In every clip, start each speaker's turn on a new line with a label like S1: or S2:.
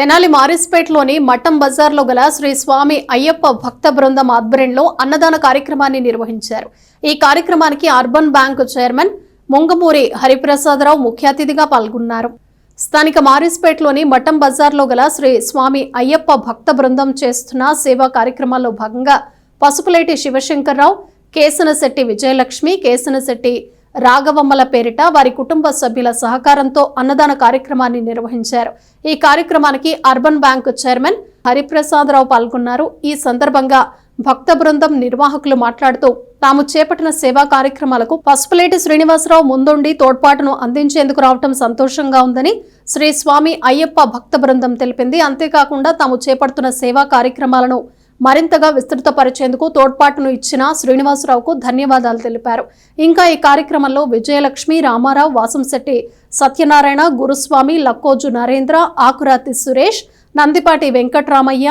S1: తెనాలి మారిస్పేట్లోని మఠం బజార్లో గల శ్రీ స్వామి అయ్యప్ప భక్త బృందం ఆధ్వర్యంలో అన్నదాన కార్యక్రమాన్ని నిర్వహించారు. ఈ కార్యక్రమానికి urban bank chairman Mungamuri Hariprasadarao ముఖ్య అతిథిగా పాల్గొన్నారు. స్థానిక మారిస్పేట్లోని మఠం బజార్లో గల శ్రీ స్వామి అయ్యప్ప భక్త బృందం చేస్తున్న సేవా కార్యక్రమాల్లో భాగంగా పసుపులేటి శివశంకర్రావు కేసనశెట్టి విజయలక్ష్మి కేసనశెట్టి రాఘవమ్మల పేరిట వారి కుటుంబ సభ్యుల సహకారంతో అన్నదాన కార్యక్రమాన్ని నిర్వహించారు. ఈ కార్యక్రమానికి అర్బన్ బ్యాంక్ చైర్మన్ హరిప్రసాదరావు పాల్గొన్నారు. ఈ సందర్భంగా భక్త బృందం నిర్వాహకులు మాట్లాడుతూ తాము చేపట్టిన సేవా కార్యక్రమాలకు పసుపులేటి శ్రీనివాసరావు ముందుండి తోడ్పాటును అందించేందుకు రావటం సంతోషంగా ఉందని శ్రీ స్వామి అయ్యప్ప భక్త బృందం తెలిపింది. అంతేకాకుండా తాము చేపడుతున్న సేవా కార్యక్రమాలను మరింతగా విస్తృతపరిచేందుకు తోడ్పాటును ఇచ్చిన శ్రీనివాసరావుకు ధన్యవాదాలు తెలిపారు. ఇంకా ఈ కార్యక్రమంలో విజయలక్ష్మి రామారావు వాసంశెట్టి సత్యనారాయణ గురుస్వామి లక్కోజు నరేంద్ర ఆకురాతి సురేష్ నందిపాటి వెంకట్రామయ్య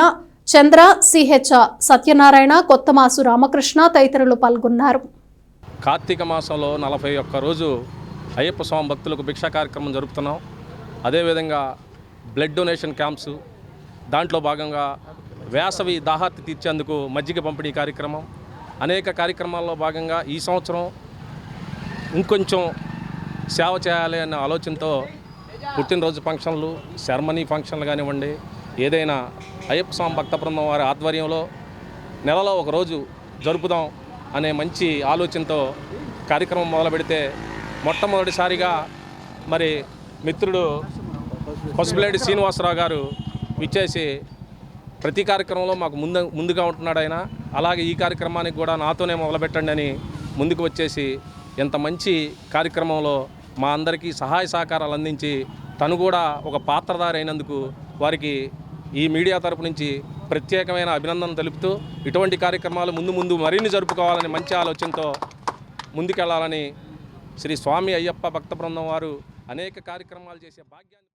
S1: చంద్ర సిహెచ్ సత్యనారాయణ కొత్తమాసు రామకృష్ణ తదితరులు పాల్గొన్నారు.
S2: కార్తీక మాసంలో నలభై ఒక్క రోజు అయ్యప్ప స్వామి భక్తులకు భిక్షా కార్యక్రమం జరుపుతున్నాం. అదేవిధంగా బ్లడ్ డొనేషన్ క్యాంప్స్ దాంట్లో భాగంగా వేసవి దాహార్తి తీర్చేందుకు మజ్జిగ పంపిణీ కార్యక్రమం. అనేక కార్యక్రమాల్లో భాగంగా ఈ సంవత్సరం ఇంకొంచెం సేవ చేయాలి అనే ఆలోచనతో పుట్టినరోజు ఫంక్షన్లు సెరమనీ ఫంక్షన్లు కానివ్వండి ఏదైనా అయ్యప్ప స్వామి భక్త బృందం వారి ఆధ్వర్యంలో నెలలో ఒక రోజు జరుపుదాం అనే మంచి ఆలోచనతో కార్యక్రమం మొదలు పెడితే మొట్టమొదటిసారిగా మరి మిత్రుడు పసుపులేడి శ్రీనివాసరావు గారు విచ్చేసి ప్రతి కార్యక్రమంలో మాకు ముందు ముందుగా ఉంటున్నాడు ఆయన. అలాగే ఈ కార్యక్రమానికి కూడా నాతోనే మొదలుపెట్టండి అని ముందుకు వచ్చేసి ఇంత మంచి కార్యక్రమంలో మా అందరికీ సహాయ సహకారాలు అందించి తను కూడా ఒక పాత్రధారి అయినందుకు వారికి ఈ మీడియా తరపు నుంచి ప్రత్యేకమైన అభినందన తెలుపుతూ ఇటువంటి కార్యక్రమాలు ముందు ముందు మరిన్ని జరుపుకోవాలని మంచి ఆలోచనతో ముందుకెళ్ళాలని శ్రీ స్వామి అయ్యప్ప భక్త బృందం వారు అనేక కార్యక్రమాలు చేసే భాగ్యాన్ని